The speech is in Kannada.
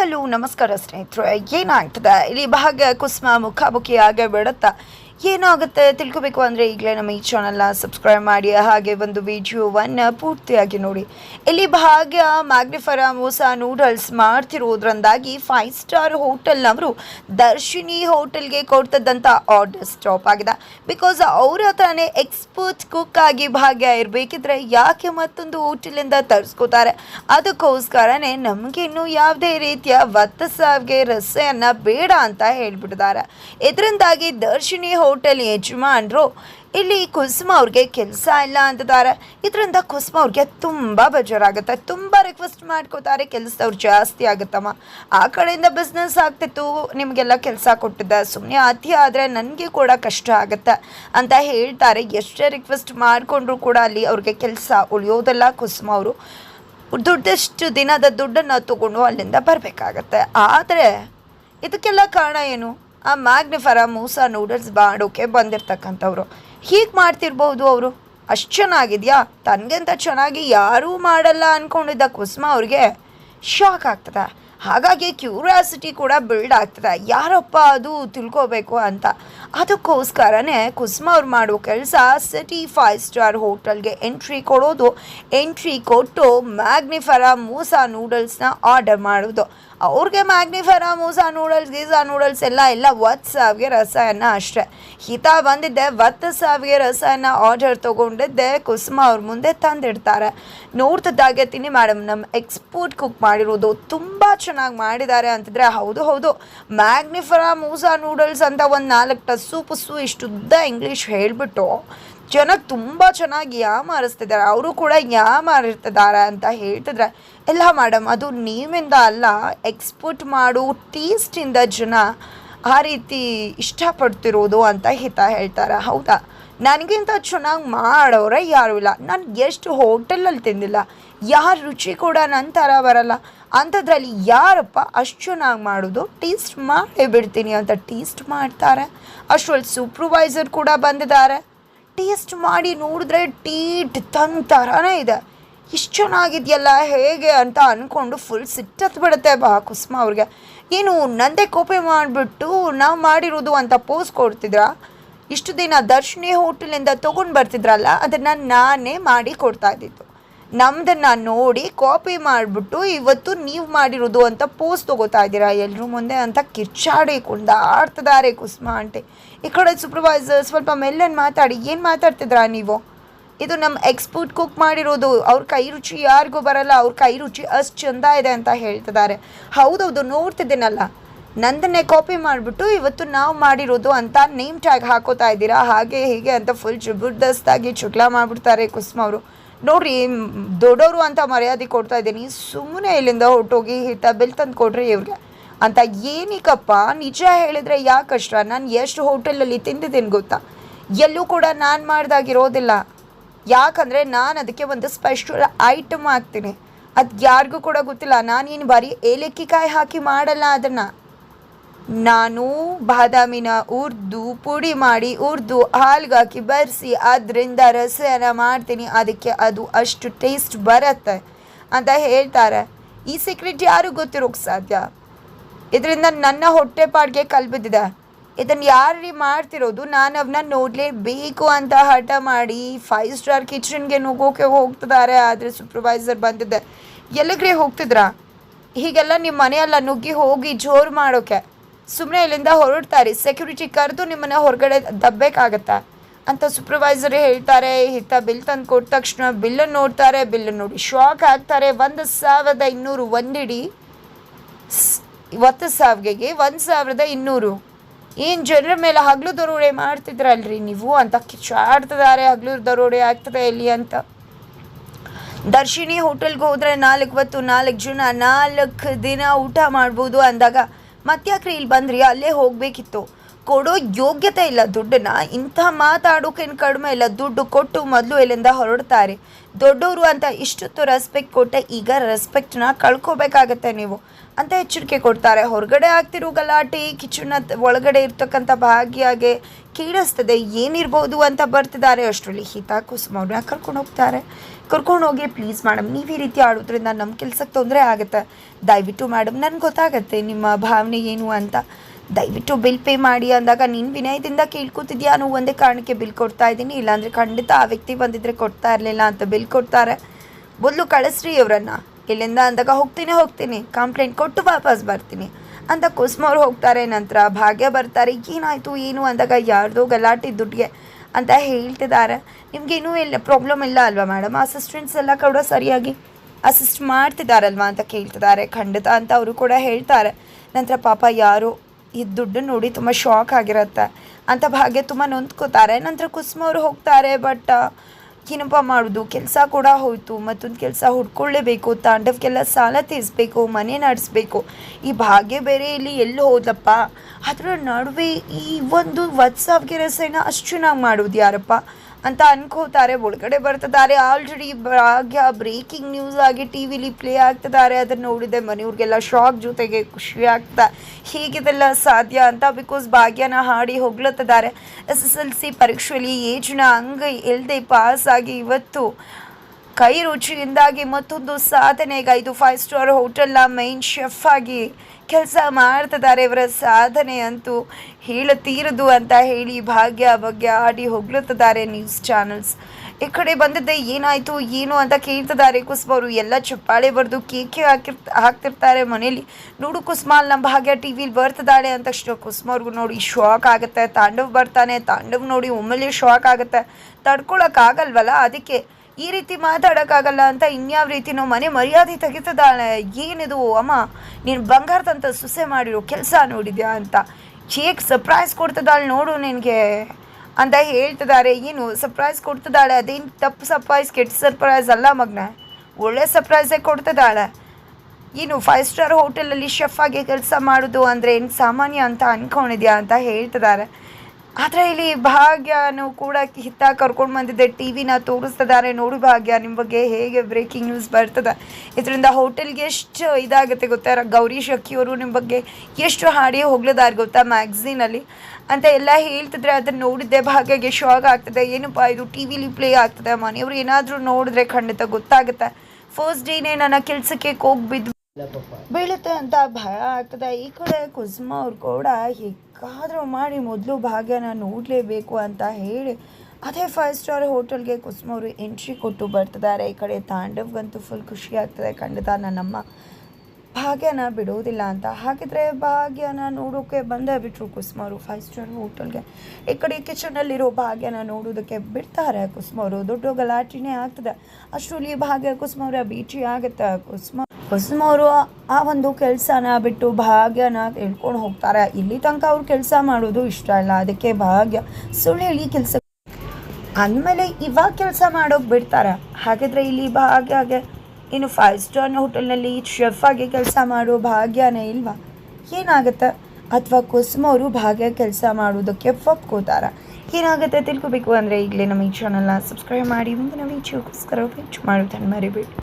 ಹಲೋ ನಮಸ್ಕಾರ ಸ್ನೇಹಿತರು ಏನಾಗ್ತದೆ ಇಲ್ಲಿ ಭಾಗ ಕುಸುಮ ಮುಖಾಮುಖಿ ಆಗೇ ಬಿಡುತ್ತಾ ಏನಾಗುತ್ತೆ ತಿಳ್ಕೊಬೇಕು ಅಂದರೆ ಈಗಲೇ ನಮ್ಮ ಈ ಚಾನಲ್ನ ಸಬ್ಸ್ಕ್ರೈಬ್ ಮಾಡಿ, ಹಾಗೆ ಒಂದು ವಿಡಿಯೋವನ್ನು ಪೂರ್ತಿಯಾಗಿ ನೋಡಿ. ಇಲ್ಲಿ ಭಾಗ್ಯ ಮ್ಯಾಗ್ನಿಫರ ಮೋಸ ನೂಡಲ್ಸ್ ಮಾಡ್ತಿರೋದ್ರಿಂದಾಗಿ ಫೈವ್ ಸ್ಟಾರ್ ಹೋಟೆಲ್ನವರು ದರ್ಶಿನಿ ಹೋಟೆಲ್ಗೆ ಕೊಡ್ತದ್ದಂಥ ಆರ್ಡರ್ ಸ್ಟಾಪ್ ಆಗಿದೆ. ಬಿಕಾಸ್ ಅವ್ರ ಹತ್ರನೇ ಎಕ್ಸ್ಪರ್ಟ್ ಕುಕ್ ಆಗಿ ಭಾಗ್ಯ ಇರಬೇಕಿದ್ರೆ ಯಾಕೆ ಮತ್ತೊಂದು ಹೋಟೆಲಿಂದ ತರಿಸ್ಕೋತಾರೆ? ಅದಕ್ಕೋಸ್ಕರನೇ ನಮಗೆ ಇನ್ನೂ ಯಾವುದೇ ರೀತಿಯ ವತ್ತಸಾವ್ಗೆ ರಸೆಯನ್ನ ಬೇಡ ಅಂತ ಹೇಳ್ಬಿಟ್ಟಿದ್ದಾರೆ. ಇದರಿಂದಾಗಿ ದರ್ಶಿನಿ ಹೋಟೆಲ್ ಯಜಮಾನರು, ಇಲ್ಲಿ ಕುಸುಮ ಅವ್ರಿಗೆ ಕೆಲಸ ಇಲ್ಲ ಅಂತಿದ್ದಾರೆ. ಇದರಿಂದ ಕುಸುಮ ಅವ್ರಿಗೆ ತುಂಬ ಬೇಜಾರಾಗುತ್ತೆ. ತುಂಬ ರಿಕ್ವೆಸ್ಟ್ ಮಾಡ್ಕೋತಾರೆ, ಕೆಲಸದವ್ರು ಜಾಸ್ತಿ ಆಗುತ್ತಮ್ಮ. ಆ ಕಡೆಯಿಂದ ಬಿಸ್ನೆಸ್ ಆಗ್ತಿತ್ತು, ನಿಮಗೆಲ್ಲ ಕೆಲಸ ಕೊಟ್ಟಿದ್ದೆ. ಸುಮ್ಮನೆ ಅತಿ ಆದರೆ ನನಗೆ ಕೂಡ ಕಷ್ಟ ಆಗುತ್ತೆ ಅಂತ ಹೇಳ್ತಾರೆ. ಎಷ್ಟೇ ರಿಕ್ವೆಸ್ಟ್ ಮಾಡಿಕೊಂಡ್ರು ಕೂಡ ಅಲ್ಲಿ ಅವ್ರಿಗೆ ಕೆಲಸ ಉಳಿಯೋದಲ್ಲ ಕುಸುಮ ಅವರು. ದುಡ್ಡಷ್ಟು ದಿನದ ದುಡ್ಡನ್ನು ತಗೊಂಡು ಅಲ್ಲಿಂದ ಬರಬೇಕಾಗತ್ತೆ. ಆದರೆ, ಇದಕ್ಕೆಲ್ಲ ಕಾರಣ ಏನು? ಆ ಮ್ಯಾಗ್ನಿಫರ ಮೂಸ ನೂಡಲ್ಸ್ ಮಾಡೋಕ್ಕೆ ಬಂದಿರ್ತಕ್ಕಂಥವ್ರು. ಹೀಗೆ ಮಾಡ್ತಿರ್ಬೋದು ಅವರು? ಅಷ್ಟು ಚೆನ್ನಾಗಿದೆಯಾ? ತನಗಿಂತ ಚೆನ್ನಾಗಿ ಯಾರೂ ಮಾಡಲ್ಲ ಅಂದ್ಕೊಂಡಿದ್ದ ಕುಸುಮ ಅವ್ರಿಗೆ ಶಾಕ್ ಆಗ್ತದೆ. ಹಾಗಾಗಿ ಕ್ಯೂರಿಯಾಸಿಟಿ ಕೂಡ ಬಿಲ್ಡ್ ಆಗ್ತದೆ. ಯಾರಪ್ಪ ಅದು ತಿಳ್ಕೋಬೇಕು ಅಂತ. ಅದಕ್ಕೋಸ್ಕರನೇ ಕುಸುಮ ಅವ್ರು ಮಾಡೋ ಕೆಲಸ ಸಿಟಿ ಫೈವ್ ಸ್ಟಾರ್ ಹೋಟೆಲ್ಗೆ ಎಂಟ್ರಿ ಕೊಡೋದು. ಎಂಟ್ರಿ ಕೊಟ್ಟು ಮ್ಯಾಗ್ನಿಫರ ಮೂಸ ನೂಡಲ್ಸ್ನ ಆರ್ಡರ್ ಮಾಡೋದು. ಅವ್ರಿಗೆ ಮ್ಯಾಗ್ನಿಫೈರ್ ಮೂಸಾ ನೂಡಲ್ಸ್ ಗೀಸಾ ನೂಡಲ್ಸ್ ಎಲ್ಲ ಎಲ್ಲ ಒತ್ತು ಸಾವಿಗೆ ರಸಾಯನ ಅಷ್ಟೇ. ಹಿತ ಬಂದಿದ್ದೆ ಒತ್ತು ಸಾವಿಗೆ ರಸಾಯನ ಆರ್ಡರ್ ತೊಗೊಂಡಿದ್ದೆ. ಕುಸುಮ ಅವ್ರ ಮುಂದೆ ತಂದಿಡ್ತಾರೆ. ನೋಡ್ತಿದ್ದಾಗೆ ತಿನ್ನಿ ಮೇಡಮ್ ನಮ್ಮ ಎಕ್ಸ್ಪೋರ್ಟ್ ಕುಕ್ ಮಾಡಿರೋದು ತುಂಬ ಚೆನ್ನಾಗಿ ಮಾಡಿದ್ದಾರೆ ಅಂತಿದ್ರೆ ಹೌದು ಹೌದು. ಮ್ಯಾಗ್ನಿಫರ ಮೂಸಾ ನೂಡಲ್ಸ್ ಅಂತ ಒಂದು ನಾಲ್ಕು ಟಸ್ಸು ಪುಸ್ಸು ಇಷ್ಟುದ್ದ ಇಂಗ್ಲೀಷ್ ಹೇಳಿಬಿಟ್ಟು ಜನ ತುಂಬ ಚೆನ್ನಾಗಿ ಯಾ ಮಾರಿಸ್ತಿದ್ದಾರೆ ಅವರು ಕೂಡ ಯಾ ಮಾರಿರ್ತಿದ್ದಾರೆ ಅಂತ ಹೇಳ್ತಿದ್ರೆ, ಎಲ್ಲ ಮೇಡಮ್ ಅದು ನೀವಿಂದ ಅಲ್ಲ ಎಕ್ಸ್ಪೋರ್ಟ್ ಮಾಡು ಟೇಸ್ಟಿಂದ ಜನ ಆ ರೀತಿ ಇಷ್ಟಪಡ್ತಿರೋದು ಅಂತ ಹಿತ ಹೇಳ್ತಾರೆ. ಹೌದಾ? ನನಗಿಂತ ಚೆನ್ನಾಗಿ ಮಾಡೋರೆ ಯಾರೂ ಇಲ್ಲ. ನಾನು ಎಷ್ಟು ಹೋಟೆಲಲ್ಲಿ ತಿಂದಿಲ್ಲ. ಯಾರ ರುಚಿ ಕೂಡ ನನ್ನ ಥರ ಬರಲ್ಲ. ಅಂಥದ್ರಲ್ಲಿ ಯಾರಪ್ಪ ಅಷ್ಟು ಚೆನ್ನಾಗಿ ಮಾಡೋದು? ಟೇಸ್ಟ್ ಮಾಡೇ ಬಿಡ್ತೀನಿ ಅಂತ ಟೇಸ್ಟ್ ಮಾಡ್ತಾರೆ. ಅಷ್ಟರಲ್ಲಿ ಸೂಪರ್ವೈಸರ್ ಕೂಡ ಬಂದಿದ್ದಾರೆ. ಟೇಸ್ಟ್ ಮಾಡಿ ನೋಡಿದ್ರೆ ಟೀಟ್ ತನ್ನ ಥರನೇ ಇದೆ. ಇಷ್ಟು ಚೆನ್ನಾಗಿದೆಯಲ್ಲ, ಹೇಗೆ ಅಂತ ಅಂದ್ಕೊಂಡು ಫುಲ್ ಸಿಟ್ಟತ್ತು ಬಿಡುತ್ತೆ ಬಾ ಕುಸುಮ ಅವ್ರಿಗೆ. ಏನು ನಂದೇ ಕೋಪೆ ಮಾಡಿಬಿಟ್ಟು ನಾವು ಮಾಡಿರೋದು ಅಂತ ಪೋಸ್ ಕೊಡ್ತಿದ್ರಾ? ಇಷ್ಟು ದಿನ ದರ್ಶಿನಿ ಹೋಟೆಲಿಂದ ತೊಗೊಂಡು ಬರ್ತಿದ್ರಲ್ಲ, ಅದನ್ನು ನಾನೇ ಮಾಡಿ ಕೊಡ್ತಾ ಇದ್ದಿದ್ದು. ನಮ್ದನ್ನು ನೋಡಿ ಕಾಪಿ ಮಾಡಿಬಿಟ್ಟು ಇವತ್ತು ನೀವು ಮಾಡಿರೋದು ಅಂತ ಪೋಸ್ ತೊಗೋತಾ ಇದ್ದೀರಾ? ಎಲ್ಲರೂ ಮುಂದೆ ಅಂತ ಕಿರ್ಚಾಡಿ ಕುಂದ ಕುಸ್ಮಾ ಅಂತೆ ಈ ಕಡೆ ಸೂಪರ್ವೈಸರ್ ಸ್ವಲ್ಪ ಮೆಲ್ಲನ್ ಮಾತಾಡಿ, ಏನು ಮಾತಾಡ್ತಿದ್ರಾ ನೀವು? ಇದು ನಮ್ಮ ಎಕ್ಸ್ಪೋರ್ಟ್ ಕುಕ್ ಮಾಡಿರೋದು. ಅವ್ರ ಕೈ ರುಚಿ ಯಾರಿಗೂ ಬರಲ್ಲ, ಅವ್ರ ಕೈ ರುಚಿ ಅಷ್ಟು ಚಂದ ಇದೆ ಅಂತ ಹೇಳ್ತಿದ್ದಾರೆ. ಹೌದೌದು ನೋಡ್ತಿದ್ದೀನಲ್ಲ. ನಂದನ್ನೇ ಕಾಪಿ ಮಾಡಿಬಿಟ್ಟು ಇವತ್ತು ನಾವು ಮಾಡಿರೋದು ಅಂತ ನೇಮ್ ಟ್ಯಾಗ್ ಹಾಕೋತಾ ಇದ್ದೀರಾ? ಹಾಗೆ ಹೀಗೆ ಅಂತ ಫುಲ್ ಜಬರ್ದಸ್ತಾಗಿ ಚುಟ್ಲ ಮಾಡಿಬಿಡ್ತಾರೆ ಕುಸುಮ ಅವರು. ನೋಡ್ರಿ ದೊಡ್ಡವರು ಅಂತ ಮರ್ಯಾದೆ ಕೊಡ್ತಾ ಇದ್ದೀನಿ. ಸುಮ್ಮನೆ ಇಲ್ಲಿಂದ ಹೊರಟೋಗಿ ಹಿತ ಬಿಲ್ ತಂದು ಕೊಡ್ರಿ ಇವ್ರಿಗೆ. ಅಂತ ಏನಿಕಪ್ಪ, ನಿಜ ಹೇಳಿದ್ರೆ ಯಾಕೆ ಕಷ್ಟ? ನಾನು ಎಷ್ಟು ಹೋಟೆಲಲ್ಲಿ ತಿಂದಿದ್ದೀನಿ ಗೊತ್ತಾ? ಎಲ್ಲೂ ಕೂಡ ನಾನು ಮಾಡ್ದಾಗಿರೋದಿಲ್ಲ. ಯಾಕಂದರೆ ನಾನು ಅದಕ್ಕೆ ಒಂದು ಸ್ಪೆಷಲ್ ಐಟಮ್ ಹಾಕ್ತೀನಿ. ಅದು ಯಾರಿಗೂ ಕೂಡ ಗೊತ್ತಿಲ್ಲ. ನಾನೇನು ಬರೀ ಏಲಕ್ಕಿಕಾಯಿ ಹಾಕಿ ಮಾಡಲ್ಲ ಅದನ್ನು. ನಾನು ಬಾದಾಮಿನ ಉರ್ದು ಪುಡಿ ಮಾಡಿ ಉರ್ದು ಹಾಲ್ಗಾಕಿ ಬೆರೆಸಿ ಅದರಿಂದ ರಸನ ಮಾಡ್ತೀನಿ. ಅದಕ್ಕೆ ಅದು ಅಷ್ಟು ಟೇಸ್ಟ್ ಬರುತ್ತೆ ಅಂತ ಹೇಳ್ತಾರೆ. ಈ ಸೀಕ್ರೆಟ್ ಯಾರು ಗೊತ್ತಿರೋಕ್ಕೆ ಸಾಧ್ಯ? ಇದರಿಂದ ನನ್ನ ಹೊಟ್ಟೆ ಪಾಡಿಗೆ ಕಲ್ಬಿದ್ದಿದೆ ಇದನ್ನು ಯಾರು ಮಾಡ್ತಿರೋದು? ನಾನು ಅವನ್ನ ನೋಡಲೇಬೇಕು ಅಂತ ಹಠ ಮಾಡಿ ಫೈವ್ ಸ್ಟಾರ್ ಕಿಚನ್ಗೆ ನುಗ್ಗೋಕೆ ಹೋಗ್ತಿದ್ದಾರೆ. ಆದರೆ ಸೂಪರ್ವೈಸರ್ ಬಂದಿದ್ದೆ ಎಲ್ಲಿಗ್ರೆ ಹೋಗ್ತಿದ್ರಾ? ಹೀಗೆಲ್ಲ ನಿಮ್ಮ ಮನೆಯೆಲ್ಲ ನುಗ್ಗಿ ಹೋಗಿ ಜೋರು ಮಾಡೋಕೆ. ಸುಮ್ಮನೆ ಇಲ್ಲಿಂದ ಹೊರಡ್ತಾರೆ. ಸೆಕ್ಯೂರಿಟಿ ಕರೆದು ನಿಮ್ಮನ್ನ ಹೊರಗಡೆ ದಬ್ಬೇಕಾಗತ್ತೆ? ಅಂತ ಸೂಪರ್ವೈಸರ್ ಹೇಳ್ತಾರೆ, ಹಿತ ಬಿಲ್ ತಂದು ಕೊಟ್ಟ ತಕ್ಷಣ ಬಿಲ್ಲನ್ನು ನೋಡ್ತಾರೆ ಬಿಲ್ ನೋಡಿ ಶಾಕ್ ಆಗ್ತಾರೆ. ಒಂದು ಸಾವಿರದ ಇನ್ನೂರು ಒಂದಿಡಿ ಒತ್ತು ಸಾವಿಗೆಗೆ ಒಂದು ಸಾವಿರದ ಇನ್ನೂರು. ಏನು ಜನರ ಮೇಲೆ ಹಗಲು ದರೋಡೆ ಮಾಡ್ತಿದ್ರಲ್ರಿ ನೀವು? ಅಂತ ಕಿಚ್ಚಾಡ್ತಿದ್ದಾರೆ. ಹಗಲು ದರೋಡೆ ಆಗ್ತದೆ ಇಲ್ಲಿ ಅಂತ. ದರ್ಶಿನಿ ಹೋಟೆಲ್ಗೆ ಹೋದರೆ ನಾಲ್ಕು ಹೊತ್ತು ನಾಲ್ಕು ಜನ ನಾಲ್ಕು ದಿನ ಊಟ ಮಾಡ್ಬೋದು ಅಂದಾಗ ಮತ್ತ್ಯಾಕ್ರಿ ಇಲ್ಲಿ ಬಂದ್ರಿ, ಅಲ್ಲೇ ಹೋಗಬೇಕಿತ್ತು. ಕೊಡೋ ಯೋಗ್ಯತೆ ಇಲ್ಲ ದುಡ್ಡನ್ನ. ಇಂಥ ಮಾತಾಡೋಕೇನು ಕಡಿಮೆ ಇಲ್ಲ. ದುಡ್ಡು ಕೊಟ್ಟು ಮೊದಲು ಇಲ್ಲಿಂದ ಹೊರಡ್ತಾರೆ. ದೊಡ್ಡವರು ಅಂತ ಇಷ್ಟೊತ್ತು ರೆಸ್ಪೆಕ್ಟ್ ಕೊಟ್ಟೆ ಈಗ ರೆಸ್ಪೆಕ್ಟ್ನ ಕಳ್ಕೊಬೇಕಾಗತ್ತೆ ನೀವು. ಅಂತ ಎಚ್ಚರಿಕೆ ಕೊಡ್ತಾರೆ. ಹೊರಗಡೆ ಆಗ್ತಿರೋ ಗಲಾಟೆ ಕಿಚನ್ನ ಒಳಗಡೆ ಇರ್ತಕ್ಕಂಥ ಭಾಗಿಯಾಗೆ ಕೀಳಿಸ್ತದೆ. ಏನಿರ್ಬೋದು ಅಂತ ಬರ್ತಿದ್ದಾರೆ. ಅಷ್ಟರಲ್ಲಿ ಹಿತ ಕುಸುಮವ್ರನ್ನ ಕರ್ಕೊಂಡು ಹೋಗ್ತಾರೆ. ಕರ್ಕೊಂಡು ಹೋಗಿ ಪ್ಲೀಸ್ ಮೇಡಮ್ ನೀವು ಈ ರೀತಿ ಆಡೋದ್ರಿಂದ ನಮ್ಮ ಕೆಲ್ಸಕ್ಕೆ ತೊಂದರೆ ಆಗುತ್ತೆ. ದಯವಿಟ್ಟು ಮೇಡಮ್ ನನಗೆ ಗೊತ್ತಾಗತ್ತೆ ನಿಮ್ಮ ಭಾವನೆ ಏನು ಅಂತ. ದಯವಿಟ್ಟು ಬಿಲ್ ಪೇ ಮಾಡಿ ಅಂದಾಗ ನೀನು ವಿನಯದಿಂದ ಕೇಳ್ಕೊತಿದ್ಯಾ ಅನ್ನೋ ಒಂದೇ ಕಾರಣಕ್ಕೆ ಬಿಲ್ ಕೊಡ್ತಾ ಇದ್ದೀನಿ. ಇಲ್ಲಾಂದರೆ ಖಂಡಿತ ಆ ವ್ಯಕ್ತಿ ಬಂದಿದ್ದರೆ ಕೊಡ್ತಾ ಇರಲಿಲ್ಲ ಅಂತ ಬಿಲ್ ಕೊಡ್ತಾರೆ. ಮೊದಲು ಕಳಿಸ್ರಿ ಇವರನ್ನು. ಇಲ್ಲಿಂದ ಅಂದಾಗ ಹೋಗ್ತೀನಿ ಹೋಗ್ತೀನಿ. ಕಂಪ್ಲೇಂಟ್ ಕೊಟ್ಟು ವಾಪಸ್ ಬರ್ತೀನಿ. ಅಂತ ಕುಸುಮವ್ರು ಹೋಗ್ತಾರೆ. ನಂತರ ಭಾಗ್ಯ ಬರ್ತಾರೆ. ಏನಾಯಿತು, ಏನು ಅಂದಾಗ ಯಾರ್ದೋ ಗಲಾಟೆ ದುಡ್ಡಿಗೆ ಅಂತ ಹೇಳ್ತಿದ್ದಾರೆ. ನಿಮಗೇನೂ ಇಲ್ಲ ಪ್ರಾಬ್ಲಮ್ ಇಲ್ಲ ಅಲ್ವಾ ಮೇಡಮ್ ಅಸಿಸ್ಟೆಂಟ್ಸ್ ಎಲ್ಲ ಕೂಡ ಸರಿಯಾಗಿ ಅಸಿಸ್ಟ್ ಮಾಡ್ತಿದ್ದಾರಲ್ವಾ ಅಂತ ಕೇಳ್ತಿದ್ದಾರೆ. ಖಂಡಿತ ಅಂತ ಅವರು ಕೂಡ ಹೇಳ್ತಾರೆ. ನಂತರ ಪಾಪ ಯಾರು ಈ ದುಡ್ಡು ನೋಡಿ ತುಂಬ ಶಾಕ್ ಆಗಿರುತ್ತೆ. ಅಂತ ಭಾಗ್ಯ ತುಂಬ ನೊಂದ್ಕೋತಾರೆ. ನಂತರ ಕುಸುಮ ಅವರು ಹೋಗ್ತಾರೆ ಬಟ್ ಏನಪ್ಪ ಮಾಡೋದು. ಕೆಲಸ ಕೂಡ ಹೋಯಿತು. ಮತ್ತೊಂದು ಕೆಲಸ ಹುಡ್ಕೊಳ್ಳೇಬೇಕು ತಾಂಡವಕ್ಕೆಲ್ಲ ಸಾಲ ತೀರಿಸ್ಬೇಕು. ಮನೆ ನಡೆಸ್ಬೇಕು. ಈ ಭಾಗ್ಯ ಬೇರೆ ಇಲ್ಲಿ ಎಲ್ಲಿ ಹೋದಪ್ಪ ಅದರ ನಡುವೆ ಈ ಒಂದು ವತ್ಸಾವ್ಗೆ ರಸನ ಅಷ್ಟು ಚೆನ್ನಾಗಿ ಮಾಡೋದು ಯಾರಪ್ಪ? ಅಂತ ಅನ್ಕೋತಾರೆ, ಒಳಗಡೆ ಬರ್ತಿದ್ದಾರೆ. ಆಲ್ರೆಡಿ ಭಾಗ್ಯ ಬ್ರೇಕಿಂಗ್ ನ್ಯೂಸ್ ಆಗಿ ಟಿ ವಿಲಿ ಪ್ಲೇ ಆಗ್ತಿದ್ದಾರೆ. ಅದನ್ನು ನೋಡಿದೆ ಮನೆಯವ್ರಿಗೆಲ್ಲ ಶಾಕ್ ಜೊತೆಗೆ ಖುಷಿ ಆಗ್ತಾ ಹೀಗಿದೆಲ್ಲ ಸಾಧ್ಯ ಅಂತ ಬಿಕಾಸ್ ಭಾಗ್ಯನ ಹಾಡಿ ಹೊಗ್ಲತ್ತಿದ್ದಾರೆ ಎಸ್ ಎಸ್ ಎಲ್ ಸಿ ಪರೀಕ್ಷೆಯಲ್ಲಿ ಏಜ್ನ ಅಂಗ ಇಲ್ಲದೆ ಪಾಸ್ ಆಗಿ ಇವತ್ತು ಕೈ ರುಚಿಯಿಂದಾಗಿ ಮತ್ತೊಂದು ಸಾಧನೆಗೈದು ಫೈವ್ ಸ್ಟಾರ್ ಹೋಟೆಲ್ನ ಮೈನ್ ಶೆಫ್ ಆಗಿ ಕೆಲಸ ಮಾಡ್ತಿದ್ದಾರೆ. ಇವರ ಸಾಧನೆ ಅಂತೂ ಹೇಳುತ್ತೀರದು ಅಂತ ಹೇಳಿ ಭಾಗ್ಯ ಬಗ್ಗೆ ಆಡಿ ಹೊಗಳುತ್ತಿದ್ದಾರೆ ನ್ಯೂಸ್ ಚಾನಲ್ಸ್ ಈ ಕಡೆ ಬಂದದ್ದೆ, ಏನಾಯಿತು, ಏನು ಅಂತ ಕೇಳ್ತಿದ್ದಾರೆ. ಕುಸುಮ ಅವರು ಎಲ್ಲ ಚಪ್ಪಾಳೆ ಬರೆದು ಕೇಕೆ ಹಾಕಿರ್, ಹಾಕ್ತಿರ್ತಾರೆ ಮನೇಲಿ. ನೋಡು ಕುಸ್ಮಾಲ್ ನಮ್ಮ ಭಾಗ್ಯ ಟಿ ವಿಲಿ ಬರ್ತಿದ್ದಾಳೆ ಅಂತ ತಕ್ಷಣ ಕುಸುಮ ಅವ್ರಿಗೂ ನೋಡಿ ಶಾಕ್ ಆಗುತ್ತೆ. ತಾಂಡವ್ ಬರ್ತಾನೆ, ತಾಂಡವ್ ನೋಡಿ ಒಮ್ಮೆಲೆ ಶಾಕ್ ಆಗುತ್ತೆ. ತಡ್ಕೊಳಕ್ಕಾಗಲ್ವಲ್ಲ ಅದಕ್ಕೆ. ಈ ರೀತಿ ಮಾತಾಡೋಕ್ಕಾಗಲ್ಲ ಅಂತ ಇನ್ಯಾವ ರೀತಿನೋ ಮನೆ ಮರ್ಯಾದೆ ತೆಗಿತಿದ್ದಾಳೆ ಏನಿದು ಅಮ್ಮ? ನೀನು ಬಂಗಾರದಂತ ಸುಸೆ ಮಾಡಿರೋ ಕೆಲಸ ನೋಡಿದ್ಯಾ ಅಂತ. ಚೇಕ್ ಸರ್ಪ್ರೈಸ್ ಕೊಡ್ತದಾಳೆ ನೋಡು ನಿನಗೆ ಅಂತ ಹೇಳ್ತಿದ್ದಾರೆ ಏನು ಸರ್ಪ್ರೈಸ್ ಕೊಡ್ತಿದ್ದಾಳೆ ಅದೇನು ತಪ್ಪು ಸರ್ಪ್ರೈಸ್ ಕೆಟ್ಟ ಸರ್ಪ್ರೈಸ್ ಅಲ್ಲ ಮಗನ. ಒಳ್ಳೆ ಸರ್ಪ್ರೈಸೇ ಕೊಡ್ತಿದ್ದಾಳೆ ಏನು ಫೈವ್ ಸ್ಟಾರ್ ಹೋಟೆಲಲ್ಲಿ ಶೆಫ್ ಆಗಿ ಕೆಲಸ ಮಾಡೋದು ಅಂದರೆ ಏನು ಸಾಮಾನ್ಯ ಅಂತ ಅಂದ್ಕೊಂಡಿದ್ಯಾ ಅಂತ ಹೇಳ್ತಿದ್ದಾರೆ ಆದರೆ ಇಲ್ಲಿ ಭಾಗ್ಯನು ಕೂಡ ಹಿತ್ತ ಕರ್ಕೊಂಡು ಬಂದಿದ್ದೆ ಟಿ ವಿನ ತೋರಿಸ್ತಿದ್ದಾರೆ ನೋಡು ಭಾಗ್ಯ ನಿಮ್ಮ ಬಗ್ಗೆ ಹೇಗೆ ಬ್ರೇಕಿಂಗ್ ನ್ಯೂಸ್ ಬರ್ತದೆ. ಇದರಿಂದ ಹೋಟೆಲ್ಗೆ ಎಷ್ಟು ಇದಾಗುತ್ತೆ ಗೊತ್ತಾ? ಗೌರಿ ಶಕ್ತಿಯವರು ನಿಮ್ಮ ಬಗ್ಗೆ ಎಷ್ಟು ಹಾಡಿ ಹೋಗ್ಲದಾರ ಗೊತ್ತಾ ಮ್ಯಾಗ್ಝೀನಲ್ಲಿ? ಅಂತ ಎಲ್ಲ ಹೇಳ್ತಿದ್ರೆ ಅದನ್ನು ನೋಡಿದ್ದೆ. ಭಾಗ್ಯಗೆ ಶಾಕ್ ಆಗ್ತದೆ. ಏನಪ್ಪ ಇದು ಟಿ ವಿಲಿ ಪ್ಲೇ ಆಗ್ತದೆ ಮನೆಯವರು ಏನಾದರೂ ನೋಡಿದ್ರೆ ಖಂಡಿತ ಗೊತ್ತಾಗುತ್ತೆ. ಫಸ್ಟ್ ಡೇನೇ ನನ್ನ ಕೆಲಸಕ್ಕೆ ಕೋಗ್ ಬಿದ್ದು ಬೀಳುತ್ತೆ ಅಂತ ಭಯ ಆಗ್ತದೆ. ಈ ಕಡೆ ಕುಸುಮ ಅವ್ರು ಕೂಡ ಹೇಗಾದರೂ ಮಾಡಿ ಮೊದಲು ಭಾಗ್ಯನ ನೋಡಲೇಬೇಕು ಅಂತ ಹೇಳಿ ಅದೇ ಫೈವ್ ಸ್ಟಾರ್ ಹೋಟೆಲ್ಗೆ ಕುಸುಮ ಅವರು ಎಂಟ್ರಿ ಕೊಟ್ಟು ಬರ್ತಿದ್ದಾರೆ. ಈ ಕಡೆ ತಾಂಡವ್ಗಂತೂ ಫುಲ್ ಖುಷಿ ಆಗ್ತದೆ ಖಂಡಿತ ನನ್ನಮ್ಮ. ಭಾಗ್ಯನ ಬಿಡೋದಿಲ್ಲ ಅಂತ. ಹಾಗಿದ್ರೆ ಭಾಗ್ಯನ ನೋಡೋಕೆ ಬಂದೇ ಬಿಟ್ರು ಕುಸುಮ ಅವರು ಫೈವ್ ಸ್ಟಾರ್ ಹೋಟೆಲ್ಗೆ ಈ ಕಡೆ ಕಿಚನಲ್ಲಿರೋ ಭಾಗ್ಯನ ನೋಡೋದಕ್ಕೆ ಬಿಡ್ತಾರೆ ಕುಸುಮ ಅವರು. ದೊಡ್ಡ ಗಲಾಟಿನೇ ಆಗ್ತದೆ. ಅಷ್ಟರಲ್ಲಿ ಭಾಗ್ಯ ಕುಸುಮ ಅವರ ಭೇಟಿ ಆಗುತ್ತೆ. ಕುಸುಮ ಕುಸುಮ ಅವರು ಆ ಒಂದು ಕೆಲಸನ ಬಿಟ್ಟು ಭಾಗ್ಯನ ಹೇಳ್ಕೊಂಡು ಹೋಗ್ತಾರೆ. ಇಲ್ಲಿ ತನಕ ಅವ್ರು ಕೆಲಸ ಮಾಡೋದು ಇಷ್ಟ ಇಲ್ಲ. ಅದಕ್ಕೆ ಭಾಗ್ಯ ಸುಳ್ಳು ಹೇಳಿ ಕೆಲಸ ಅಂದಮೇಲೆ ಇವಾಗ ಕೆಲಸ ಮಾಡೋಕೆ ಬಿಡ್ತಾರೆ. ಹಾಗಿದ್ರೆ ಇಲ್ಲಿ ಭಾಗ್ಯಗೆ ಇನ್ನು ಫೈವ್ ಸ್ಟಾರ್ ಹೋಟೆಲ್ನಲ್ಲಿ ಶೆಫ್ ಆಗಿ ಕೆಲಸ ಮಾಡೋ ಭಾಗ್ಯನೇ ಇಲ್ವಾ? ಏನಾಗುತ್ತೆ? ಅಥವಾ ಕುಸುಮ ಅವರು ಭಾಗ್ಯ ಕೆಲಸ ಮಾಡೋದಕ್ಕೆ ಒಪ್ಕೋತಾರ? ಏನಾಗುತ್ತೆ ತಿಳ್ಕೊಬೇಕು ಅಂದರೆ ಈಗಲೇ ನಮ್ಮ ಈ ಚಾನಲ್ನ ಸಬ್ಸ್ಕ್ರೈಬ್ ಮಾಡಿ. ಮುಂದಿನ ವೀಡಿಯೋಗೋಸ್ಕರ ವೇಟ್ ಮಾಡೋದನ್ನು ಮರಿಬೇಡಿ.